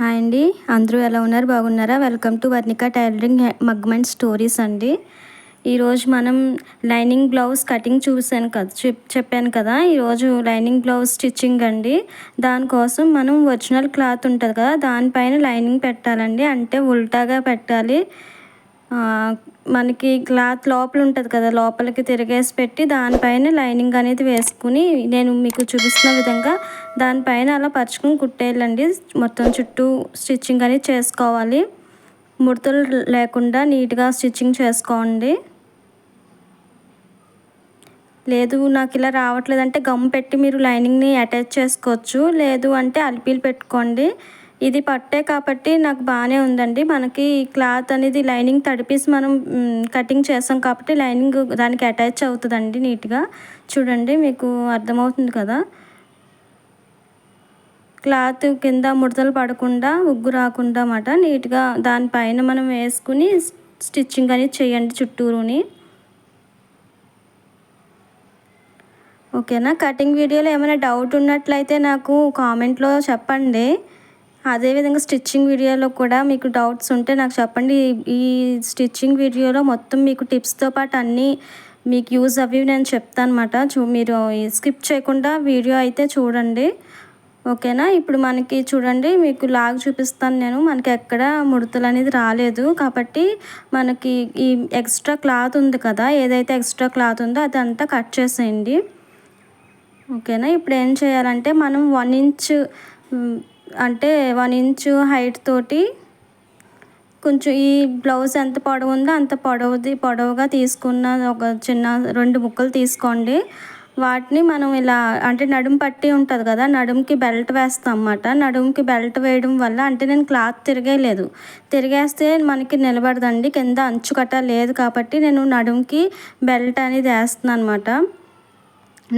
Hi అండి. అందరూ ఎలా ఉన్నారు? బాగున్నారా? వెల్కమ్ టు వర్ణిక టైలరింగ్ మగ్మెంట్ స్టోరీస్ అండి. ఈరోజు మనం లైనింగ్ బ్లౌజ్ కటింగ్ చూసాను కదా చెప్పాను కదా. ఈరోజు లైనింగ్ బ్లౌజ్ స్టిచ్చింగ్ అండి. దానికోసం మనం ఒరిజినల్ క్లాత్ ఉంటుంది కదా దానిపైన లైనింగ్ పెట్టాలండి. అంటే ఉల్టాగా పెట్టాలి. మనకి క్లాత్ లోపల ఉంటుంది కదా లోపలికి తిరిగేసి పెట్టి దానిపైన లైనింగ్ అనేది వేసుకుని నేను మీకు చూపిస్తున్న విధంగా దానిపైన అలా పరుచుకుని కుట్టేయాలండి. మొత్తం చుట్టూ స్టిచ్చింగ్ అనేది చేసుకోవాలి. ముడతలు లేకుండా నీట్గా స్టిచ్చింగ్ చేసుకోండి. లేదు నాకు ఇలా రావట్లేదంటే గమ్ పెట్టి మీరు లైనింగ్ని అటాచ్ చేసుకోవచ్చు. లేదు అంటే అల్పీలు పెట్టుకోండి. ఇది పట్టే కాబట్టి నాకు బాగానే ఉందండి. మనకి క్లాత్ అనేది లైనింగ్ తడిపేసి మనం కటింగ్ చేస్తాం కాబట్టి లైనింగ్ దానికి అటాచ్ అవుతుందండి నీట్గా. చూడండి మీకు అర్థమవుతుంది కదా? క్లాత్ కింద ముడతలు పడకుండా ఉగ్గు రాకుండా అన్నమాట. నీట్గా దానిపైన మనం వేసుకుని స్టిచ్చింగ్ అనేది చేయండి చుట్టూరుని. ఓకేనా? కటింగ్ వీడియోలో ఏమైనా డౌట్ ఉన్నట్లయితే నాకు కామెంట్లో చెప్పండి. అదేవిధంగా స్టిచ్చింగ్ వీడియోలో కూడా మీకు డౌట్స్ ఉంటే నాకు చెప్పండి. ఈ స్టిచ్చింగ్ వీడియోలో మొత్తం మీకు టిప్స్తో పాటు అన్నీ మీకు యూజ్ అవి నేను చెప్తాను అనమాట చూ మీరు స్కిప్ చేయకుండా వీడియో అయితే చూడండి. ఓకేనా? ఇప్పుడు మనకి చూడండి మీకు లాగ్ చూపిస్తాను నేను. మనకి ఎక్కడ ముడతలు అనేది రాలేదు. కాబట్టి మనకి ఈ ఎక్స్ట్రా క్లాత్ ఉంది కదా ఏదైతే ఎక్స్ట్రా క్లాత్ ఉందో అదంతా కట్ చేసేయండి. ఓకేనా? ఇప్పుడు ఏం చేయాలంటే మనం వన్ ఇంచ్ అంటే వన్ ఇంచు హైట్ తోటి కొంచెం ఈ బ్లౌజ్ ఎంత పొడవు ఉందో అంత పొడవుది పొడవుగా తీసుకున్న ఒక చిన్న రెండు ముక్కలు తీసుకోండి. వాటిని మనం ఇలా అంటే నడుం పట్టి ఉంటుంది కదా నడుముకి బెల్ట్ వేస్తాం అన్నమాట. నడుముకి బెల్ట్ వేయడం వల్ల అంటే నేను క్లాత్ తిరగలేదు తిరిగేస్తే మనకి నిలబడదండి కింద అంచు కట్ట లేదు కాబట్టి నేను నడుముకి బెల్ట్ అనేది వేస్తున్నాను అనమాట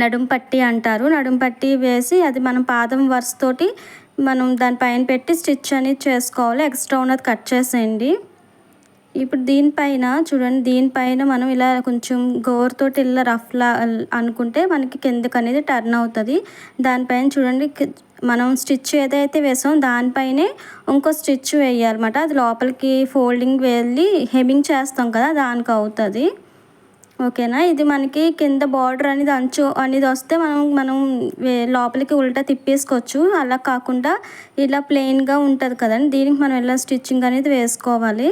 నడుం పట్టి అంటారు. నడుం పట్టి వేసి అది మనం పాదం వరుసతోటి మనం దానిపైన పెట్టి స్టిచ్ అనేది చేసుకోవాలి. ఎక్స్ట్రా ఉన్నది కట్ చేసేయండి. ఇప్పుడు దీనిపైన చూడండి దీనిపైన మనం ఇలా కొంచెం గోరుతోటి ఇలా రఫ్లా అనుకుంటే మనకి కిందకి అనేది టర్న్ అవుతుంది. దానిపైన చూడండి మనం స్టిచ్ ఏదైతే వేసామో దానిపైనే ఇంకో స్టిచ్ వేయాలన్నమాట. అది లోపలికి ఫోల్డింగ్ వెళ్ళి హెమింగ్ చేస్తాం కదా దానికి అవుతుంది. ఓకేనా? ఇది మనకి కింద బార్డర్ అనేది అంచు అనేది వస్తే మనం మనం లోపలికి ఉల్టా తిప్పేసుకోవచ్చు. అలా కాకుండా ఇలా ప్లెయిన్గా ఉంటుంది కదండి. దీనికి మనం ఇలా స్టిచ్చింగ్ అనేది వేసుకోవాలి.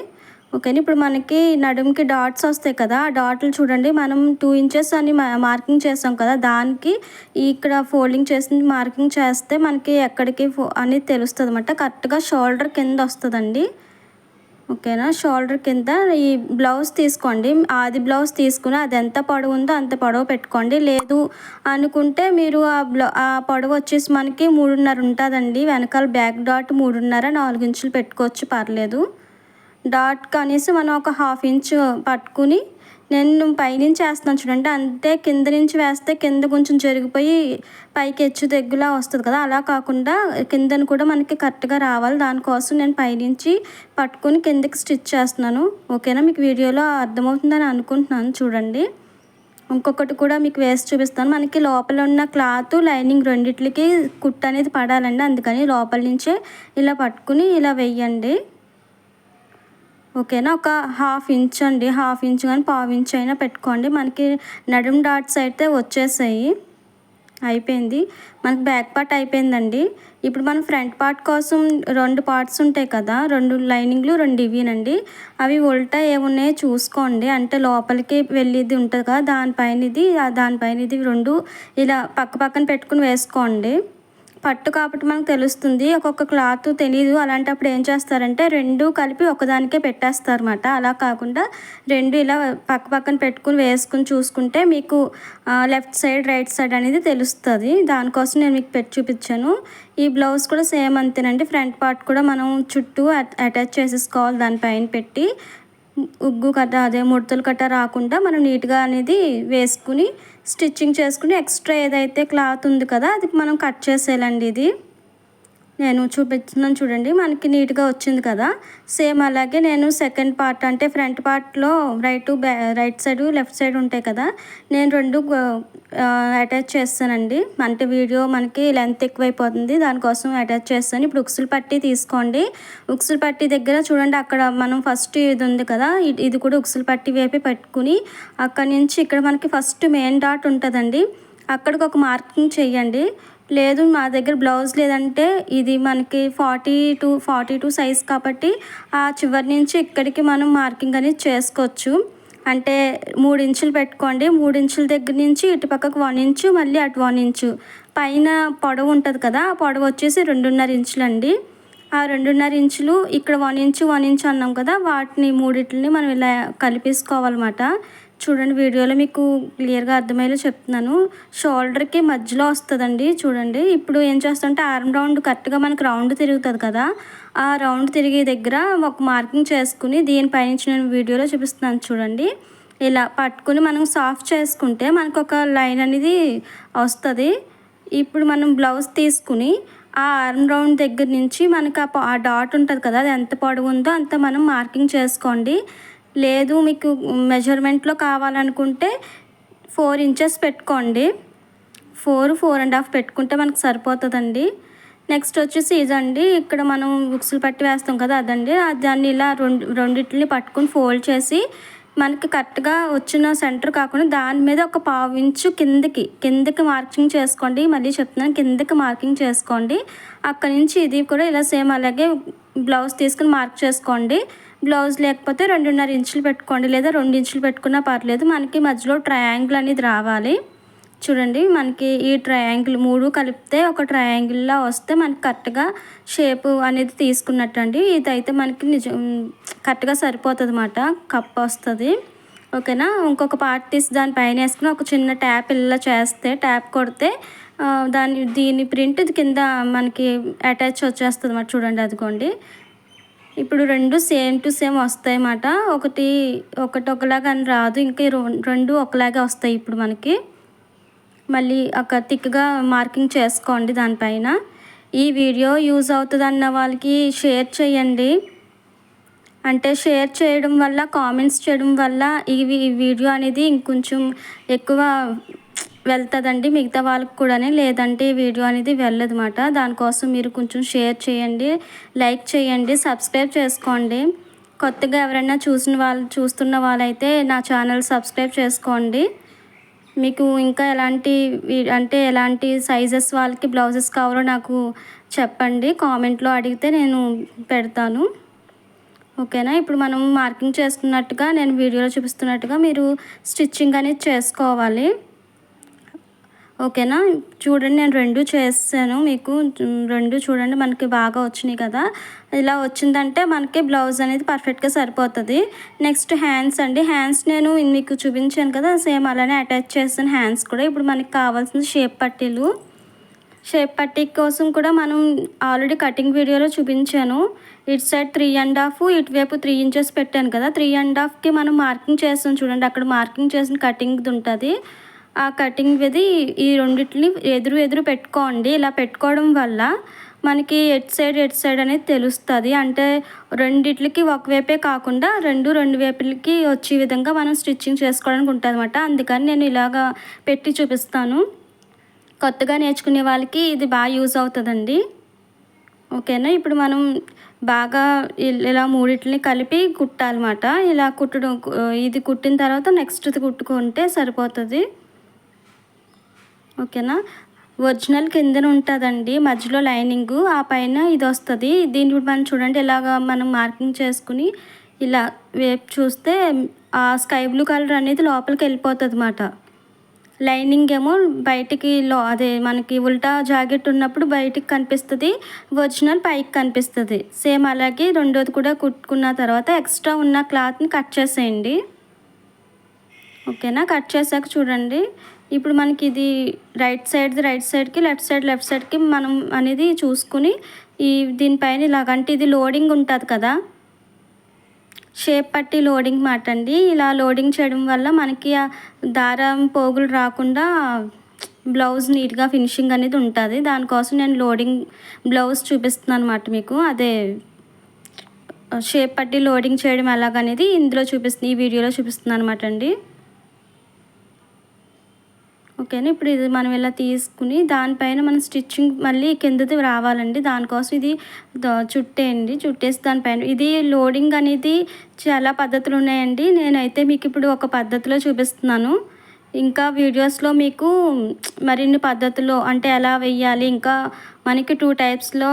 ఓకేనా? ఇప్పుడు మనకి నడుముకి డాట్స్ వస్తాయి కదా ఆ డాట్లు చూడండి. మనం టూ ఇంచెస్ అని మార్కింగ్ చేస్తాం కదా దానికి ఇక్కడ ఫోల్డింగ్ చేసి మార్కింగ్ చేస్తే మనకి ఎక్కడికి అనేది తెలుస్తుంది అనమాట కరెక్ట్గా షోల్డర్ కింద వస్తుందండి. ఓకేనా? షోల్డర్ కింద ఈ బ్లౌజ్ తీసుకోండి. ఆది బ్లౌజ్ తీసుకుని అది ఎంత పొడవు ఉందో అంత పొడవు పెట్టుకోండి. లేదు అనుకుంటే మీరు ఆ బ్లౌ ఆ పొడవు వచ్చేసి మనకి మూడున్నర ఉంటుందండి. వెనకాల బ్యాక్ డాట్ మూడున్నర నాలుగు ఇంచులు పెట్టుకోవచ్చు పర్లేదు. డాట్ కనీసం మనం ఒక హాఫ్ ఇంచ్ పట్టుకుని నేను పైనుంచి వేస్తున్నాను చూడండి. అంతే కింద నుంచి వేస్తే కింద కొంచెం జరిగిపోయి పైకి హెచ్చు దగ్గులా వస్తుంది కదా. అలా కాకుండా కిందను కూడా మనకి కరెక్ట్గా రావాలి. దానికోసం నేను పైనుంచి పట్టుకుని కిందకి స్టిచ్ చేస్తున్నాను. ఓకేనా? మీకు వీడియోలో అర్థమవుతుందని అనుకుంటున్నాను చూడండి. ఇంకొకటి కూడా మీకు వేసి చూపిస్తాను. మనకి లోపల ఉన్న క్లాత్ లైనింగ్ రెండిట్లకి కుట్ అనేది పడాలండి. అందుకని లోపల నుంచే ఇలా పట్టుకుని ఇలా వెయ్యండి ఓకేనా? ఒక హాఫ్ ఇంచ్ అండి. హాఫ్ ఇంచ్ కానీ పావు ఇంచ్ అయినా పెట్టుకోండి. మనకి నడుం డాట్స్ అయితే వచ్చేసాయి. అయిపోయింది. మనకి బ్యాక్ పార్ట్ అయిపోయిందండి. ఇప్పుడు మనం ఫ్రంట్ పార్ట్ కోసం రెండు పార్ట్స్ ఉంటాయి కదా? రెండు లైనింగ్లు రెండు ఇవినండి అవి ఉల్టా ఏమున్నాయో చూసుకోండి. అంటే లోపలికి వెళ్ళేది ఉంటుంది కదా? దానిపైన ఇది దానిపైన ఇది రెండు ఇలా పక్క పక్కన పెట్టుకుని వేసుకోండి. పట్టు కాబట్టి మనకు తెలుస్తుంది. ఒక్కొక్క క్లాత్ తెలియదు అలాంటప్పుడు ఏం చేస్తారంటే రెండు కలిపి ఒకదానికే పెట్టేస్తారన్నమాట. అలా కాకుండా రెండు ఇలా పక్క పక్కన పెట్టుకుని వేసుకుని చూసుకుంటే మీకు లెఫ్ట్ సైడ్ రైట్ సైడ్ అనేది తెలుస్తుంది. దానికోసం నేను మీకు పెట్టి చూపించాను. ఈ బ్లౌజ్ కూడా సేమ్ అంతేనండి. ఫ్రంట్ పార్ట్ కూడా మనం చుట్టూ అటాచ్ చేసేసుకోవాలి. దానిపైన పెట్టి ఉగ్గు కట్ట అదే ముడతలు కట్ట రాకుండా మనం నీట్గా అనేది వేసుకుని స్టిచ్చింగ్ చేసుకుని ఎక్స్ట్రా ఏదైతే క్లాత్ ఉంది కదా అది మనం కట్ చేసేయాలండి ఇది. నేను చూపిస్తున్నాను చూడండి. మనకి నీట్గా వచ్చింది కదా. సేమ్ అలాగే నేను సెకండ్ పార్ట్ అంటే ఫ్రంట్ పార్ట్లో రైట్ బ్యా రైట్ సైడ్ లెఫ్ట్ సైడ్ ఉంటాయి కదా. నేను రెండు అటాచ్ చేస్తానండి. అంటే వీడియో మనకి లెంత్ ఎక్కువైపోతుంది. దానికోసం అటాచ్ చేస్తాను. ఇప్పుడు ఉక్సులు పట్టి తీసుకోండి. ఉక్సులు పట్టి దగ్గర చూడండి అక్కడ మనం ఫస్ట్ ఇది ఉంది కదా. ఇది కూడా ఉక్సులు పట్టి వేపి పెట్టుకుని అక్కడ నుంచి ఇక్కడ మనకి ఫస్ట్ మెయిన్ డాట్ ఉంటుందండి. అక్కడికి ఒక మార్కింగ్ చేయండి. లేదు మా దగ్గర బ్లౌజ్ లేదంటే ఇది మనకి forty two forty two size కాబట్టి ఆ చివరి నుంచి ఇక్కడికి మనం మార్కింగ్ అనేది చేసుకోవచ్చు. అంటే మూడు ఇంచులు పెట్టుకోండి. మూడు ఇంచుల దగ్గర నుంచి ఇటు పక్కకు వన్ ఇంచు మళ్ళీ అటు వన్ ఇంచు. పైన పొడవు ఉంటుంది కదా ఆ పొడవు వచ్చేసి రెండున్నర ఇంచులు అండి ఆ రెండున్నర ఇంచులు ఇక్కడ వన్ ఇంచు వన్ ఇంచు అన్నాం కదా వాటిని మూడిట్లని మనం ఇలా కలిపేసుకోవాలన్నమాట. చూడండి వీడియోలో మీకు క్లియర్గా అర్థమయ్యేలా చెప్తున్నాను. షోల్డర్కి మధ్యలో వస్తుందండి చూడండి. ఇప్పుడు ఏం చేస్తుంటే ఆర్మ్ రౌండ్ కరెక్ట్గా మనకి రౌండ్ తిరుగుతుంది కదా. ఆ రౌండ్ తిరిగే దగ్గర ఒక మార్కింగ్ చేసుకుని దీనిపైనుంచి నేను వీడియోలో చూపిస్తున్నాను చూడండి. ఇలా పట్టుకుని మనం సాఫ్ట్ చేసుకుంటే మనకు ఒక లైన్ అనేది వస్తుంది. ఇప్పుడు మనం బ్లౌజ్ తీసుకుని ఆ ఆర్మ్ రౌండ్ దగ్గర నుంచి మనకు ఆ డాట్ ఉంటుంది కదా అది ఎంత పొడవు ఉందో అంత మనం మార్కింగ్ చేసుకోండి. లేదు మీకు మెజర్మెంట్లో కావాలనుకుంటే ఫోర్ ఇంచెస్ పెట్టుకోండి. ఫోర్ ఫోర్ అండ్ హాఫ్ పెట్టుకుంటే మనకు సరిపోతుందండి. నెక్స్ట్ వచ్చేసి ఇదండి. ఇక్కడ మనం బుక్స్లు పట్టి వేస్తాం కదా అదండి. దాన్ని ఇలా రెండు రెండింటిని పట్టుకుని ఫోల్డ్ చేసి మనకి కరెక్ట్గా వచ్చిన సెంటర్ కాకుండా దాని మీద ఒక పావు ఇంచు కిందకి కిందకి మార్కింగ్ చేసుకోండి. మళ్ళీ చెప్తున్నాను కిందకి మార్కింగ్ చేసుకోండి. అక్కడి నుంచి ఇది కూడా ఇలా సేమ్ అలాగే బ్లౌజ్ తీసుకుని మార్క్ చేసుకోండి. బ్లౌజ్ లేకపోతే రెండున్నర ఇంచులు పెట్టుకోండి లేదా రెండు ఇంచులు పెట్టుకున్నా పర్లేదు. మనకి మధ్యలో ట్రయాంగిల్ అనేది రావాలి. చూడండి మనకి ఈ ట్రయాంగిల్ మూడు కలిపితే ఒక ట్రయాంగిల్లా వస్తే మనకి కరెక్ట్గా షేప్ అనేది తీసుకున్నట్టు అండి ఇదైతే మనకి నిజం కరెక్ట్గా సరిపోతుంది అన్నమాట కప్ వస్తుంది. ఓకేనా? ఇంకొక పార్ట్ తీసి దాని పైన వేసుకుని ఒక చిన్న ట్యాప్ ఇలా చేస్తే ట్యాప్ కొడితే దాని దీని ప్రింట్ కింద మనకి అటాచ్ వచ్చేస్తుంది అన్నమాట చూడండి అదిగోండి. ఇప్పుడు రెండు సేమ్ టు సేమ్ వస్తాయి అన్నమాట ఒకటి ఒకటి ఒకలాగా అని రాదు. ఇంకా రెండు ఒకలాగే వస్తాయి ఇప్పుడు మనకి. మళ్ళీ ఒక థిక్గా మార్కింగ్ చేసుకోండి దానిపైన. ఈ వీడియో యూజ్ అవుతుంది అన్న వాళ్ళకి షేర్ చేయండి. అంటే షేర్ చేయడం వల్ల కామెంట్స్ చేయడం వల్ల ఈ వీడియో అనేది ఇంకొంచెం ఎక్కువ వెళ్తుందండి. మిగతా వాళ్ళకి కూడా లేదంటే వీడియో అనేది వెళ్ళదన్నమాట. దానికోసం మీరు కొంచెం షేర్ చేయండి. లైక్ చేయండి. సబ్స్క్రైబ్ చేసుకోండి. కొత్తగా ఎవరైనా చూసిన వాళ్ళు చూస్తున్న వాళ్ళైతే నా ఛానల్ సబ్స్క్రైబ్ చేసుకోండి. మీకు ఇంకా ఎలాంటి అంటే ఎలాంటి సైజెస్ వాళ్ళకి బ్లౌజెస్ కావాలో నాకు చెప్పండి. కామెంట్లో అడిగితే నేను పెడతాను. ఓకేనా? ఇప్పుడు మనం మార్కింగ్ చేసుకున్నట్టుగా నేను వీడియోలో చూపిస్తున్నట్టుగా మీరు స్టిచ్చింగ్ అనేది చేసుకోవాలి. ఓకేనా? చూడండి నేను రెండు చేస్తాను మీకు. రెండు చూడండి మనకి బాగా వచ్చినాయి కదా. ఇలా వచ్చిందంటే మనకి బ్లౌజ్ అనేది పర్ఫెక్ట్గా సరిపోతుంది. నెక్స్ట్ హ్యాండ్స్ అండి. హ్యాండ్స్ నేను మీకు చూపించాను కదా సేమ్ అలానే అటాచ్ చేస్తాను హ్యాండ్స్ కూడా. ఇప్పుడు మనకి కావాల్సిన షేప్ పట్టీలు. షేప్ పట్టీ కోసం కూడా మనం ఆల్రెడీ కటింగ్ వీడియోలో చూపించాను. ఇటు సైడ్ త్రీ అండ్ హాఫ్ ఇటువైపు త్రీ ఇంచెస్ పెట్టాను కదా. త్రీ అండ్ హాఫ్కి మనం మార్కింగ్ చేస్తాం చూడండి. అక్కడ మార్కింగ్ చేసిన కటింగ్ది ఉంటుంది. ఆ కటింగ్ ఇది ఈ రెండింటిని ఎదురు ఎదురు పెట్టుకోండి. ఇలా పెట్టుకోవడం వల్ల మనకి ఎట్ సైడ్ ఎట్ సైడ్ అనేది తెలుస్తుంది. అంటే రెండిట్లకి ఒకవైపే కాకుండా రెండు రెండు వైపులకి వచ్చే విధంగా మనం స్టిచ్చింగ్ చేసుకోవడానికి ఉంటుంది అనమాట అందుకని నేను ఇలాగా పెట్టి చూపిస్తాను. కొత్తగా నేర్చుకునే వాళ్ళకి ఇది బాగా యూజ్ అవుతుందండి. ఓకేనా? ఇప్పుడు మనం బాగా ఇలా మూడిట్లని కలిపి కుట్టాలన్నమాట. ఇలా కుట్టడం ఇది కుట్టిన తర్వాత నెక్స్ట్ కుట్టుకుంటే సరిపోతుంది. ఓకేనా? ఒరిజినల్ కిందన ఉంటుందండి మధ్యలో లైనింగ్ ఆ పైన ఇది వస్తుంది దీన్ని మనం చూడండి ఇలాగ మనం మార్కింగ్ చేసుకుని ఇలా వేపు చూస్తే ఆ స్కై బ్లూ కలర్ అనేది లోపలికి వెళ్ళిపోతుంది అన్నమాట లైనింగ్ ఏమో బయటికి లో అదే మనకి ఉల్టా జాకెట్ ఉన్నప్పుడు బయటికి కనిపిస్తుంది ఒరిజినల్ పైకి కనిపిస్తుంది. సేమ్ అలాగే రెండోది కూడా కుట్టుకున్న తర్వాత ఎక్స్ట్రా ఉన్న క్లాత్ని కట్ చేసేయండి. ఓకేనా? కట్ చేసాక చూడండి. ఇప్పుడు మనకి ఇది రైట్ సైడ్ది రైట్ సైడ్కి లెఫ్ట్ సైడ్ లెఫ్ట్ సైడ్కి మనం అనేది చూసుకుని ఈ దీనిపైన ఇలాగంటే ఇది లోడింగ్ ఉంటుంది కదా? షేప్ పట్టి లోడింగ్ మాట అండి. ఇలా లోడింగ్ చేయడం వల్ల మనకి దారం పోగులు రాకుండా బ్లౌజ్ నీట్గా ఫినిషింగ్ అనేది ఉంటుంది. దానికోసం నేను లోడింగ్ బ్లౌజ్ చూపిస్తున్నాను అనమాట మీకు. అదే షేప్ పట్టి లోడింగ్ చేయడం ఎలాగనేది ఇందులో చూపిస్తుంది ఈ వీడియోలో చూపిస్తున్నాను అనమాట అండి. ఓకేనా? ఇప్పుడు ఇది మనం ఇలా తీసుకుని దానిపైన మనం స్టిచ్చింగ్ మళ్ళీ కిందది రావాలండి. దానికోసం ఇది చుట్టేయండి. చుట్టేసి దానిపైన ఇది లోడింగ్ అనేది చాలా పద్ధతులు ఉన్నాయండి నేనైతే మీకు ఇప్పుడు ఒక పద్ధతిలో చూపిస్తున్నాను. ఇంకా వీడియోస్లో మీకు మరిన్ని పద్ధతులు అంటే ఎలా వెయ్యాలి? ఇంకా మనకి టూ టైప్స్లో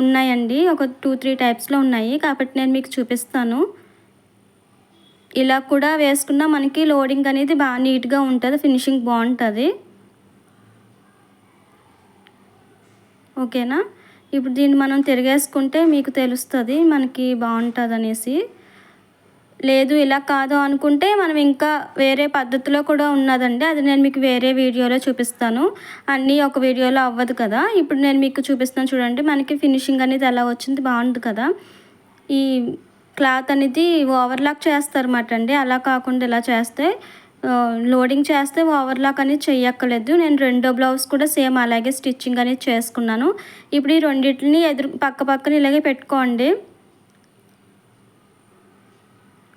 ఉన్నాయండి. ఒక టూ త్రీ టైప్స్లో ఉన్నాయి. కాబట్టి నేను మీకు చూపిస్తాను. ఇలా కూడా వేసుకున్నా మనకి లోడింగ్ అనేది బాగా నీట్గా ఉంటుంది ఫినిషింగ్ బాగుంటుంది. ఓకేనా? ఇప్పుడు దీన్ని మనం తిరిగేసుకుంటే మీకు తెలుస్తుంది మనకి బాగుంటుంది అనేసి లేదు ఇలా కాదు అనుకుంటే మనం ఇంకా వేరే పద్ధతిలో కూడా ఉన్నదండి. అది నేను మీకు వేరే వీడియోలో చూపిస్తాను. అన్నీ ఒక వీడియోలో అవ్వదు కదా. ఇప్పుడు నేను మీకు చూపిస్తాను చూడండి. మనకి ఫినిషింగ్ అనేది ఎలా వచ్చింది బాగుంది కదా. ఈ క్లాత్ అనేది ఓవర్లాక్ చేస్తారన్నమాట అండి. అలా కాకుండా ఇలా చేస్తే లోడింగ్ చేస్తే ఓవర్లాక్ అనేది చేయక్కర్లేదు నేను రెండో బ్లౌజ్ కూడా సేమ్ అలాగే స్టిచ్చింగ్ అనేది చేసుకున్నాను. ఇప్పుడు ఈ రెండింటిని ఎదురు పక్క పక్కన ఇలాగే పెట్టుకోండి.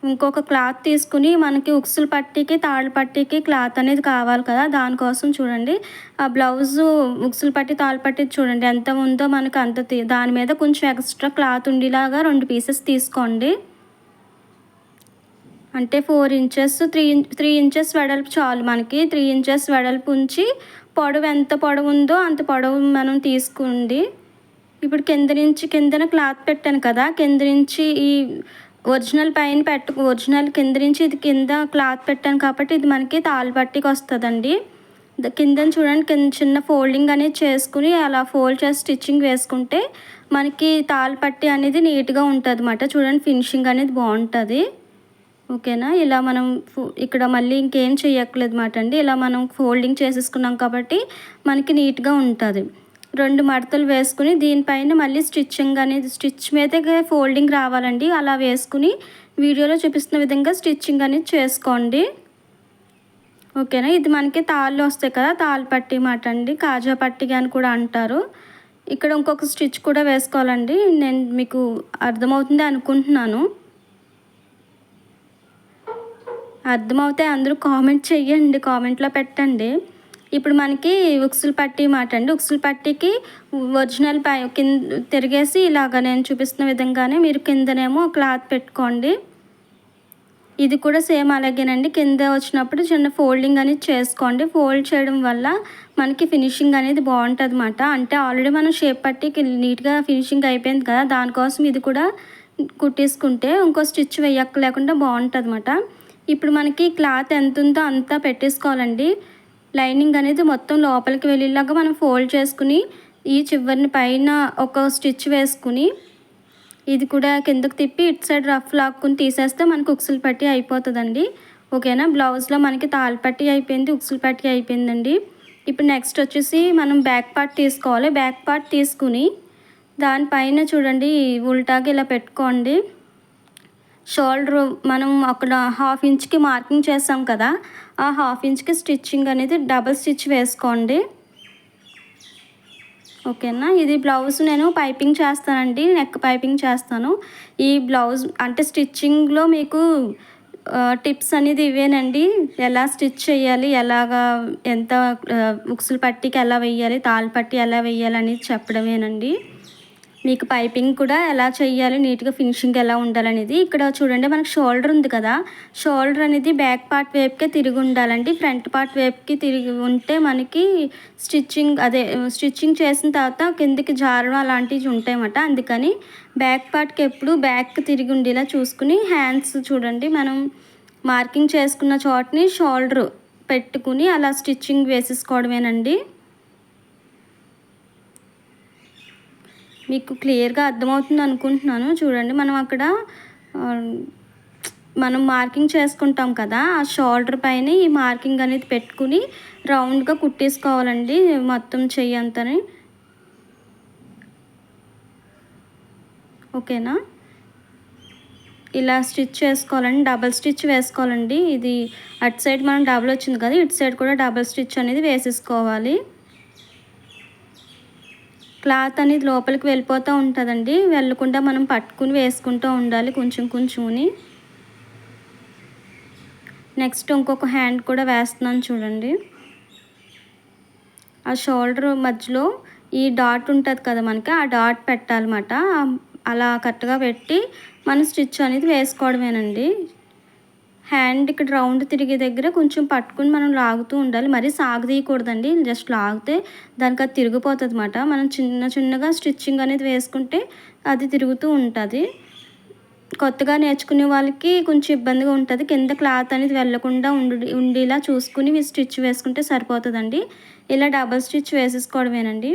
ఇంకొక క్లాత్ తీసుకుని మనకి ఉక్సుల పట్టీకి తాళ్ళ పట్టీకి క్లాత్ అనేది కావాలి కదా. దానికోసం చూడండి. ఆ బ్లౌజు ఉక్సుల పట్టి తాళ్ళ పట్టి చూడండి. ఎంత ఉందో మనకు అంత దాని మీద కొంచెం ఎక్స్ట్రా క్లాత్ ఉండేలాగా రెండు పీసెస్ తీసుకోండి. అంటే four inches three three inches వెడల్పు చాలు మనకి. త్రీ ఇంచెస్ వెడల్పు ఉంచి పొడవు ఎంత పొడవు ఉందో అంత పొడవు మనం తీసుకోండి. ఇప్పుడు కింద నుంచి కిందన క్లాత్ పెట్టాను కదా. కింద నుంచి ఈ ఒరిజినల్ పైన పెట్టు ఒరిజినల్ కింద నుంచి ఇది కింద క్లాత్ పెట్టాను కాబట్టి ఇది మనకి తాళ్ళు పట్టికి వస్తుందండి. కింద చూడండి కింద చిన్న ఫోల్డింగ్ అనేది చేసుకుని అలా ఫోల్డ్ చేసి స్టిచ్చింగ్ వేసుకుంటే మనకి తాళ్ళు పట్టి అనేది నీట్గా ఉంటుంది అన్నమాట చూడండి ఫినిషింగ్ అనేది బాగుంటుంది. ఓకేనా? ఇలా మనం ఫో- ఇక్కడ మళ్ళీ ఇంకేం చేయక్కర్లేదు మాట అండి. ఇలా మనం ఫోల్డింగ్ చేసేసుకున్నాం కాబట్టి మనకి నీట్గా ఉంటుంది. రెండు మడతలు వేసుకుని దీనిపైన మళ్ళీ స్టిచ్చింగ్ అనేది స్టిచ్ మీద ఫోల్డింగ్ రావాలండి. అలా వేసుకుని వీడియోలో చూపిస్తున్న విధంగా స్టిచ్చింగ్ అనేది చేసుకోండి. ఓకేనా? ఇది మనకి తాళ్ళు వస్తాయి కదా తాళ్ళు పట్టి మాట అండి. కాజా పట్టి అని కూడా అంటారు. ఇక్కడ ఇంకొక స్టిచ్ కూడా వేసుకోవాలండి. నేను మీకు అర్థమవుతుంది అనుకుంటున్నాను. అర్థమవుతే అందరూ కామెంట్ చెయ్యండి. కామెంట్లో పెట్టండి. ఇప్పుడు మనకి ఉక్సులు పట్టి మాట అండి. ఉక్సులు పట్టికి ఒరిజినల్ పై కింద తిరిగేసి ఇలాగ నేను చూపిస్తున్న విధంగానే మీరు కిందనేమో క్లాత్ పెట్టుకోండి. ఇది కూడా సేమ్ అలాగేనండి. కింద వచ్చినప్పుడు చిన్న ఫోల్డింగ్ అనేది చేసుకోండి. ఫోల్డ్ చేయడం వల్ల మనకి ఫినిషింగ్ అనేది బాగుంటుంది అన్నమాట అంటే ఆల్రెడీ మనం షేప్ పట్టి నీట్గా ఫినిషింగ్ అయిపోయింది కదా దానికోసం ఇది కూడా కుట్టేసుకుంటే ఇంకో స్టిచ్ వేయక్క లేకుండా బాగుంటుంది అన్నమాట ఇప్పుడు మనకి క్లాత్ ఎంత ఉందో అంతా పెట్టేసుకోవాలండి. లైనింగ్ అనేది మొత్తం లోపలికి వెళ్ళేలాగా మనం ఫోల్డ్ చేసుకుని ఈ చివరిని పైన ఒక స్టిచ్ వేసుకుని ఇది కూడా కిందకు తిప్పి ఇటు సైడ్ రఫ్ లాక్కుని తీసేస్తే మనకు ఉక్సులు పట్టి అయిపోతుందండి. ఓకేనా? బ్లౌజ్లో మనకి తాళ్ళపట్టి అయిపోయింది ఉక్సులు పట్టి అయిపోయిందండి. ఇప్పుడు నెక్స్ట్ వచ్చేసి మనం బ్యాక్ పార్ట్ తీసుకోవాలి. బ్యాక్ పార్ట్ తీసుకుని దానిపైన చూడండి ఉల్టాగా ఇలా పెట్టుకోండి. షోల్డర్ మనం అక్కడ హాఫ్ ఇంచ్కి మార్కింగ్ చేసాం కదా ఆ హాఫ్ ఇంచ్కి స్టిచ్చింగ్ అనేది డబుల్ స్టిచ్ వేసుకోండి. ఓకేనా? ఇది బ్లౌజ్ నేను పైపింగ్ చేస్తానండి నెక్ పైపింగ్ చేస్తాను. ఈ బ్లౌజ్ అంటే స్టిచ్చింగ్లో మీకు టిప్స్ అనేది ఇవేనండి. ఎలా స్టిచ్ చేయాలి ఎలాగా ఎంత ఉక్సులు పట్టికి ఎలా వేయాలి తాళ్ళు పట్టి ఎలా వేయాలి అనేది చెప్పడమేనండి. మీకు పైపింగ్ కూడా ఎలా చేయాలి నీట్గా ఫినిషింగ్ ఎలా ఉండాలనేది. ఇక్కడ చూడండి మనకు షోల్డర్ ఉంది కదా. షోల్డర్ అనేది బ్యాక్ పార్ట్ వైపుకే తిరిగి ఉండాలండి. ఫ్రంట్ పార్ట్ వైపుకి తిరిగి ఉంటే మనకి స్టిచ్చింగ్ అదే స్టిచ్చింగ్ చేసిన తర్వాత కిందికి జారడం అలాంటివి ఉంటాయన్నమాట. అందుకని బ్యాక్ పార్ట్కి ఎప్పుడు బ్యాక్ తిరిగి ఉండేలా చూసుకుని హ్యాండ్స్ చూడండి మనం మార్కింగ్ చేసుకున్న చోటని షోల్డర్ పెట్టుకుని అలా స్టిచ్చింగ్ వేసేసుకోవడమేనండి. మీకు క్లియర్గా అర్థమవుతుంది అనుకుంటున్నాను. చూడండి మనం అక్కడ మనం మార్కింగ్ చేసుకుంటాం కదా ఆ షోల్డర్ పైన ఈ మార్కింగ్ అనేది పెట్టుకుని రౌండ్గా కుట్టేసుకోవాలండి మొత్తం చెయ్యి అంతని. ఓకేనా? ఇలా స్టిచ్ చేసుకోవాలండి డబల్ స్టిచ్ వేసుకోవాలండి. ఇది అటు సైడ్ మనం డబల్ వచ్చింది కదా ఇటు సైడ్ కూడా డబల్ స్టిచ్ అనేది వేసేసుకోవాలి. క్లాత్ అనేది లోపలికి వెళ్ళిపోతూ ఉంటుందండి. వెళ్ళకుండా మనం పట్టుకుని వేసుకుంటూ ఉండాలి. కొంచెం కొంచెంని. నెక్స్ట్ ఇంకొక హ్యాండ్ కూడా వేస్తున్నాను చూడండి. ఆ షోల్డర్ మధ్యలో ఈ డాట్ ఉంటుంది కదా మనకి ఆ డాట్ పెట్టాలన్నమాట. అలా కరెక్ట్గా పెట్టి మనం స్టిచ్ అనేది వేసుకోవడమేనండి. హ్యాండ్ ఇక్కడ రౌండ్ తిరిగే దగ్గర కొంచెం పట్టుకుని మనం లాగుతూ ఉండాలి. మరీ సాగదీయకూడదండి. జస్ట్ లాగితే దానికి అది తిరిగిపోతుంది అనమాట మనం చిన్న చిన్నగా స్టిచ్చింగ్ అనేది వేసుకుంటే అది తిరుగుతూ ఉంటుంది. కొత్తగా నేర్చుకునే వాళ్ళకి కొంచెం ఇబ్బందిగా ఉంటుంది. కింద క్లాత్ అనేది వెళ్ళకుండా ఉండి ఉండేలా చూసుకుని మీరు స్టిచ్ వేసుకుంటే సరిపోతుందండి. ఇలా డబల్ స్టిచ్ వేసేసుకోవడమేనండి.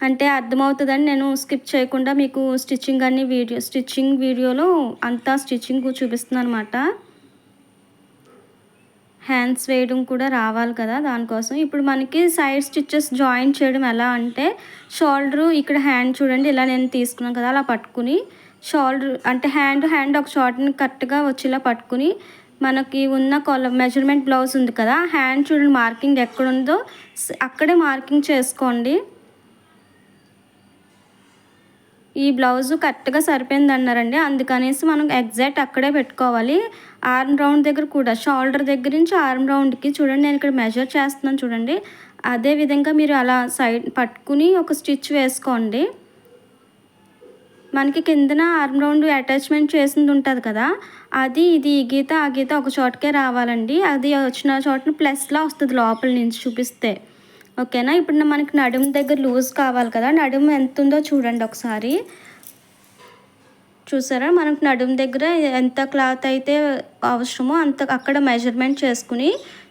అంటే అర్థమవుతుందని నేను స్కిప్ చేయకుండా మీకు స్టిచ్చింగ్ అన్ని వీడియో స్టిచ్చింగ్ వీడియోలో అంతా స్టిచ్చింగ్ చూపిస్తున్నాను అనమాట హ్యాండ్స్ వేయడం కూడా రావాలి కదా దానికోసం. ఇప్పుడు మనకి సైడ్ స్టిచ్చెస్ జాయిన్ చేయడం ఎలా అంటే షోల్డరు ఇక్కడ హ్యాండ్ చూడండి ఇలా నేను తీసుకున్నాను కదా అలా పట్టుకుని షోల్డర్ అంటే హ్యాండ్ హ్యాండ్ ఒక షార్ట్ని కరెక్ట్గా వచ్చేలా పట్టుకుని మనకి ఉన్న కొల మెజర్మెంట్ బ్లౌజ్ ఉంది కదా హ్యాండ్ చూడండి మార్కింగ్ ఎక్కడ ఉందో అక్కడే మార్కింగ్ చేసుకోండి. ఈ బ్లౌజ్ కరెక్ట్గా సరిపోయింది అన్నారండి అందుకనేసి మనం ఎగ్జాక్ట్ అక్కడే పెట్టుకోవాలి. ఆర్మ్ రౌండ్ దగ్గర కూడా షోల్డర్ దగ్గర నుంచి ఆర్మ్ రౌండ్కి చూడండి నేను ఇక్కడ మెజర్ చేస్తున్నాను చూడండి. అదే విధంగా మీరు అలా సైడ్ పట్టుకుని ఒక స్టిచ్ వేసుకోండి. మనకి కిందన ఆర్మ్ రౌండ్ అటాచ్మెంట్ చేసింది ఉంటుంది కదా అది ఇది ఈ గీత ఆ గీత ఒక చోటకే రావాలండి. అది వచ్చిన చోటన ప్లస్లా వస్తుంది లోపల నుంచి చూపిస్తే. ఓకేనా? ఇప్పుడు మనకి నడుము దగ్గర లూజ్ కావాలి కదా నడుము ఎంత ఉందో చూడండి ఒకసారి. చూసారా? మనకు నడుము దగ్గర ఎంత క్లాత్ అయితే అవసరమో అంత అక్కడ మెజర్మెంట్ చేసుకుని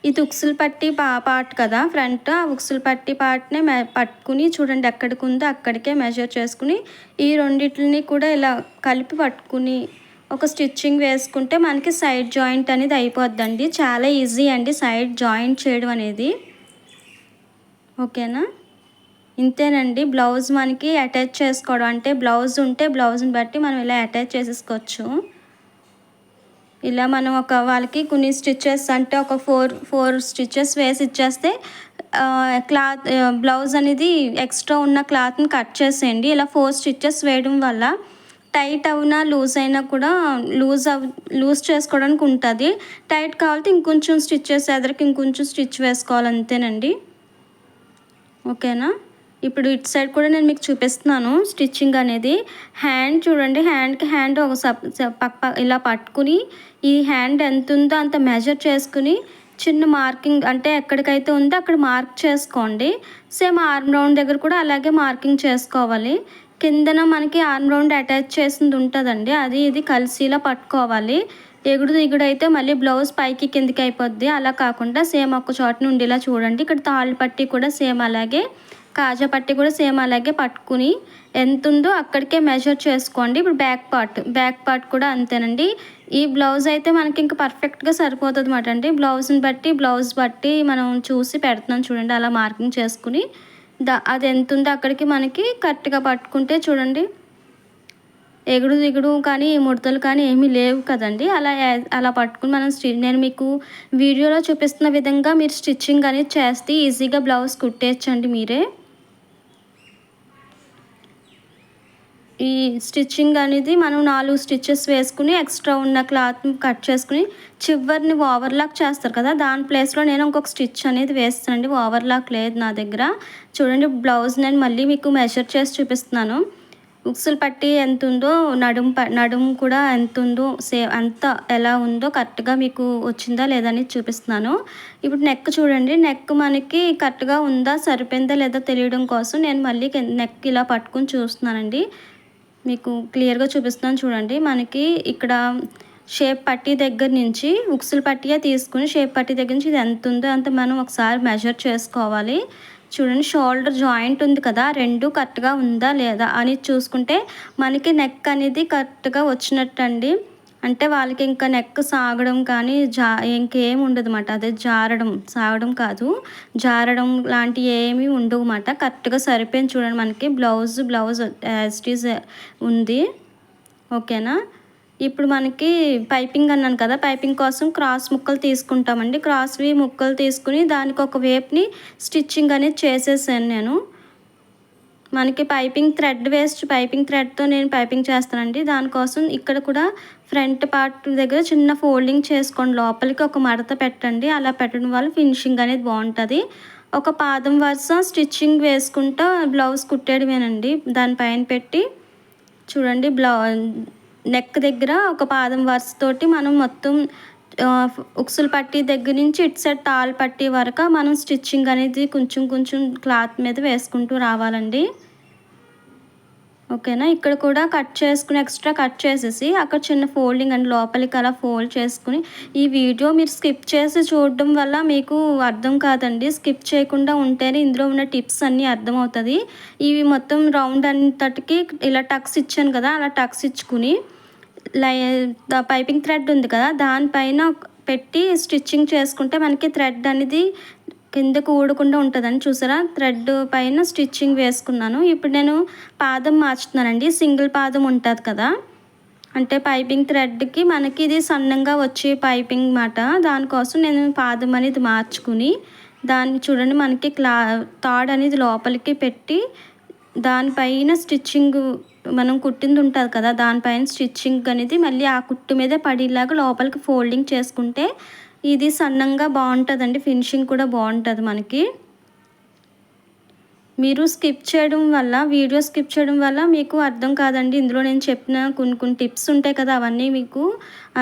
ఇది ఉక్సులు పట్టి పా పార్ట్ కదా? ఫ్రంట్ ఆ ఉక్సులు పట్టి పార్ట్నే మె పట్టుకుని చూడండి ఎక్కడికి ఉందో అక్కడికే మెజర్ చేసుకుని ఈ రెండింటిని కూడా ఇలా కలిపి పట్టుకుని ఒక స్టిచ్చింగ్ వేసుకుంటే మనకి సైడ్ జాయింట్ అనేది అయిపోద్దండి. చాలా ఈజీ అండి సైడ్ జాయింట్ చేయడం అనేది. ఓకేనా? ఇంతేనండి. బ్లౌజ్ మనకి అటాచ్ చేసుకోవడం అంటే బ్లౌజ్ ఉంటే బ్లౌజ్ని బట్టి మనం ఇలా అటాచ్ చేసేసుకోవచ్చు. ఇలా మనం ఒక వాళ్ళకి కొన్ని స్టిచ్చెస్ అంటే ఒక ఫోర్ ఫోర్ స్టిచ్చెస్ వేసి ఇచ్చేస్తే క్లాత్ బ్లౌజ్ అనేది ఎక్స్ట్రా ఉన్న క్లాత్ని కట్ చేసేయండి. ఇలా ఫోర్ స్టిచ్చెస్ వేయడం వల్ల టైట్ అవునా లూజ్ అయినా కూడా లూజ్ అవ్ లూజ్ చేసుకోవడానికి ఉంటుంది. టైట్ కావాలంటే ఇంకొంచెం స్టిచ్చెస్ ఎదరికి ఇంకొంచెం స్టిచ్ వేసుకోవాలి అంతేనండి. ఓకేనా? ఇప్పుడు ఇటు సైడ్ కూడా నేను మీకు చూపిస్తున్నాను స్టిచ్చింగ్ అనేది. హ్యాండ్ చూడండి హ్యాండ్కి హ్యాండ్ ఒక పక్క ఇలా పట్టుకుని ఈ హ్యాండ్ ఎంత ఉందో అంత మెజర్ చేసుకుని చిన్న మార్కింగ్ అంటే ఎక్కడికైతే ఉందో అక్కడ మార్క్ చేసుకోండి. సేమ్ ఆర్మ్ రౌండ్ దగ్గర కూడా అలాగే మార్కింగ్ చేసుకోవాలి. కిందన మనకి ఆర్మ్ రౌండ్ అటాచ్ చేసింది ఉంటుందండి. అది ఇది కలిసిలా పట్టుకోవాలి. ఎగుడు దిగుడు అయితే మళ్ళీ బ్లౌజ్ పైకి కిందికి అయిపోద్ది. అలా కాకుండా సేమ్ ఒక చోట ఉండేలా చూడండి. ఇక్కడ తాళ్ళు పట్టి కూడా సేమ్ అలాగే కాజా పట్టి కూడా సేమ్ అలాగే పట్టుకుని ఎంత ఉందో అక్కడికే మెజర్ చేసుకోండి. ఇప్పుడు బ్యాక్ పార్ట్ బ్యాక్ పార్ట్ కూడా అంతేనండి. ఈ బ్లౌజ్ అయితే మనకి ఇంకా పర్ఫెక్ట్గా సరిపోతుంది అనమాట అండి. బ్లౌజ్ని బట్టి బ్లౌజ్ బట్టి మనం చూసి పెడుతున్నాం చూడండి అలా మార్కింగ్ చేసుకుని. దా అది ఎంత ఉందో అక్కడికి మనకి కరెక్ట్గా పట్టుకుంటే చూడండి. ఎగుడు దిగుడు కానీ ముడతలు కానీ ఏమీ లేవు కదండి. అలా అలా పట్టుకుని మనం స్టి నేను మీకు వీడియోలో చూపిస్తున్న విధంగా మీరు స్టిచ్చింగ్ అనేది చేస్తే ఈజీగా బ్లౌజ్ కుట్టేయచ్చండి మీరే. ఈ స్టిచ్చింగ్ అనేది మనం నాలుగు స్టిచ్చెస్ వేసుకుని ఎక్స్ట్రా ఉన్న క్లాత్ కట్ చేసుకుని చివరిని ఓవర్లాక్ చేస్తారు కదా దాని ప్లేస్లో నేను ఇంకొక స్టిచ్ అనేది వేస్తానండి. ఓవర్లాక్ లేదు నా దగ్గర. చూడండి బ్లౌజ్ నేను మళ్ళీ మీకు మెజర్ చేసి చూపిస్తున్నాను. ఉక్సులు పట్టి ఎంత ఉందో నడుము నడుము కూడా ఎంత ఉందో సే అంత ఎలా ఉందో కరెక్ట్గా మీకు వచ్చిందా లేదా అని చూపిస్తున్నాను. ఇప్పుడు నెక్ చూడండి నెక్ మనకి కరెక్ట్గా ఉందా సరిపోయిందా లేదా తెలియడం కోసం నేను మళ్ళీ నెక్ ఇలా పట్టుకుని చూస్తున్నానండి. మీకు క్లియర్గా చూపిస్తున్నాను చూడండి. మనకి ఇక్కడ షేప్ పట్టి దగ్గర నుంచి ఉక్సులు పట్టిగా తీసుకుని షేప్ పట్టి దగ్గర నుంచి ఇది ఎంత ఉందో అంత మనం ఒకసారి మెజర్ చేసుకోవాలి. చూడండి షోల్డర్ జాయింట్ ఉంది కదా రెండు కరెక్ట్గా ఉందా లేదా అని చూసుకుంటే మనకి నెక్ అనేది కరెక్ట్గా వచ్చినట్టు అండి అంటే వాళ్ళకి ఇంకా నెక్ సాగడం కానీ జా ఇంకేం ఉండదు అన్నమాట అదే జారడం సాగడం కాదు. జారడం లాంటివి ఏమీ ఉండవు కరెక్ట్గా సరిపోయింది చూడండి మనకి. బ్లౌజ్ బ్లౌజ్ యాజ్టీజ్ ఉంది. ఓకేనా? ఇప్పుడు మనకి పైపింగ్ అన్నాను కదా. పైపింగ్ కోసం క్రాస్ ముక్కలు తీసుకుంటామండి. క్రాస్వి ముక్కలు తీసుకుని దానికి ఒక వేప్ని స్టిచ్చింగ్ అనేది చేసేసాను నేను. మనకి పైపింగ్ థ్రెడ్ వేస్ట్ పైపింగ్ థ్రెడ్తో నేను పైపింగ్ చేస్తానండి. దానికోసం ఇక్కడ కూడా ఫ్రంట్ పార్ట్ దగ్గర చిన్న ఫోల్డింగ్ చేసుకోండి. లోపలికి ఒక మడత పెట్టండి. అలా పెట్టడం వల్ల ఫినిషింగ్ అనేది బాగుంటుంది. ఒక పాదం వరుస స్టిచ్చింగ్ వేసుకుంటూ బ్లౌజ్ కుట్టేయడమేనండి. దానిపైన పెట్టి చూడండి బ్లౌ నెక్ దగ్గర ఒక పాదం వరుసతోటి మనం మొత్తం ఉక్సులు పట్టి దగ్గర నుంచి ఇటు సైడ్ తాల్ పట్టి వరకు మనం స్టిచ్చింగ్ అనేది కొంచెం కొంచెం క్లాత్ మీద వేసుకుంటూ రావాలండి. ఓకేనా? ఇక్కడ కూడా కట్ చేసుకుని ఎక్స్ట్రా కట్ చేసేసి అక్కడ చిన్న ఫోల్డింగ్ అండ్ లోపలికి అలా ఫోల్డ్ చేసుకుని ఈ వీడియో మీరు స్కిప్ చేసి చూడడం వల్ల మీకు అర్థం కాదండి. స్కిప్ చేయకుండా ఉంటేనే ఇందులో ఉన్న టిప్స్ అన్నీ అర్థమవుతుంది. ఇవి మొత్తం రౌండ్ అంతటికి ఇలా టక్స్ ఇచ్చాను కదా అలా టక్స్ ఇచ్చుకుని లై పైపింగ్ థ్రెడ్ ఉంది కదా దానిపైన పెట్టి స్టిచ్చింగ్ చేసుకుంటే మనకి థ్రెడ్ అనేది కిందకు ఊడకుండా ఉంటుందని చూసారా? థ్రెడ్ పైన స్టిచ్చింగ్ వేసుకున్నాను. ఇప్పుడు నేను పాదం మార్చుతున్నానండి. సింగిల్ పాదం ఉంటుంది కదా. అంటే పైపింగ్ థ్రెడ్కి మనకి ఇది సన్నంగా వచ్చే పైపింగ్ మాట దానికోసం నేను పాదం అనేది మార్చుకుని దాన్ని చూడండి మనకి క్లా తాడ్ అనేది లోపలికి పెట్టి దానిపైన స్టిచ్చింగ్ మనం కుట్టింది ఉంటుంది కదా. దానిపైన స్టిచ్చింగ్ అనేది మళ్ళీ ఆ కుట్టు మీద పడేలాగా లోపలికి ఫోల్డింగ్ చేసుకుంటే ఇది సన్నంగా బాగుంటుందండి. ఫినిషింగ్ కూడా బాగుంటుంది మనకి. మీరు స్కిప్ చేయడం వల్ల వీడియో స్కిప్ చేయడం వల్ల మీకు అర్థం కాదండి. ఇందులో నేను చెప్పిన కొన్ని కొన్ని టిప్స్ ఉంటాయి కదా అవన్నీ మీకు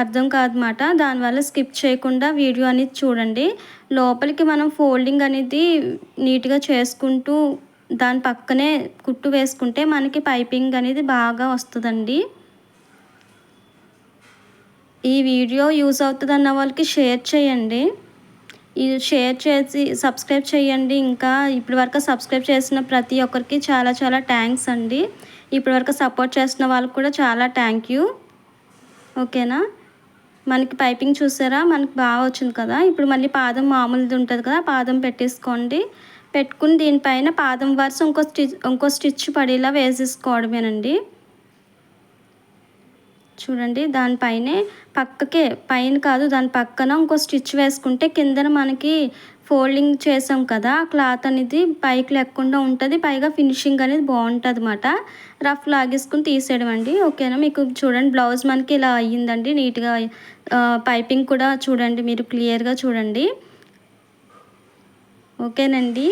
అర్థం కాదన్నమాట. దానివల్ల స్కిప్ చేయకుండా వీడియో అనేది చూడండి. లోపలికి మనం ఫోల్డింగ్ అనేది నీట్గా చేసుకుంటూ దాని పక్కనే కుట్టు వేసుకుంటే మనకి పైపింగ్ అనేది బాగా వస్తుందండి. ఈ వీడియో యూజ్ అవుతుంది అన్న వాళ్ళకి షేర్ చేయండి. ఇది షేర్ చేసి సబ్స్క్రైబ్ చేయండి. ఇంకా ఇప్పటి వరకు సబ్స్క్రైబ్ చేసిన ప్రతి ఒక్కరికి చాలా చాలా థ్యాంక్స్ అండి. ఇప్పటి వరకు సపోర్ట్ చేస్తున్న వాళ్ళకి కూడా చాలా థ్యాంక్ యూ. ఓకేనా? మనకి పైపింగ్ చూసారా? మనకి బాగా వచ్చింది కదా? ఇప్పుడు మళ్ళీ పాదం మామూలుది ఉంటుంది కదా? పాదం పెట్టేసుకోండి. పెట్టుకుని దీనిపైన పాదం వరుస ఇంకో స్టిచ్ ఇంకో స్టిచ్ పడేలా వేసేసుకోవడమేనండి. చూడండి దానిపైనే పక్కకే పైన కాదు దాని పక్కన ఇంకో స్టిచ్ వేసుకుంటే కిందన మనకి ఫోల్డింగ్ చేసాం కదా క్లాత్ అనేది పైకి లేకుండా ఉంటుంది పైగా ఫినిషింగ్ అనేది బాగుంటుంది అనమాట రఫ్ లాగేసుకుని తీసేయడం అండి ఓకేనా? మీకు చూడండి బ్లౌజ్ మనకి ఇలా అయ్యిందండి నీట్గా పైపింగ్ కూడా చూడండి మీరు క్లియర్గా చూడండి. ఓకేనండి.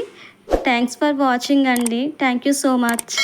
థ్యాంక్స్ ఫర్ వాచింగ్ అండి. Thank you so much.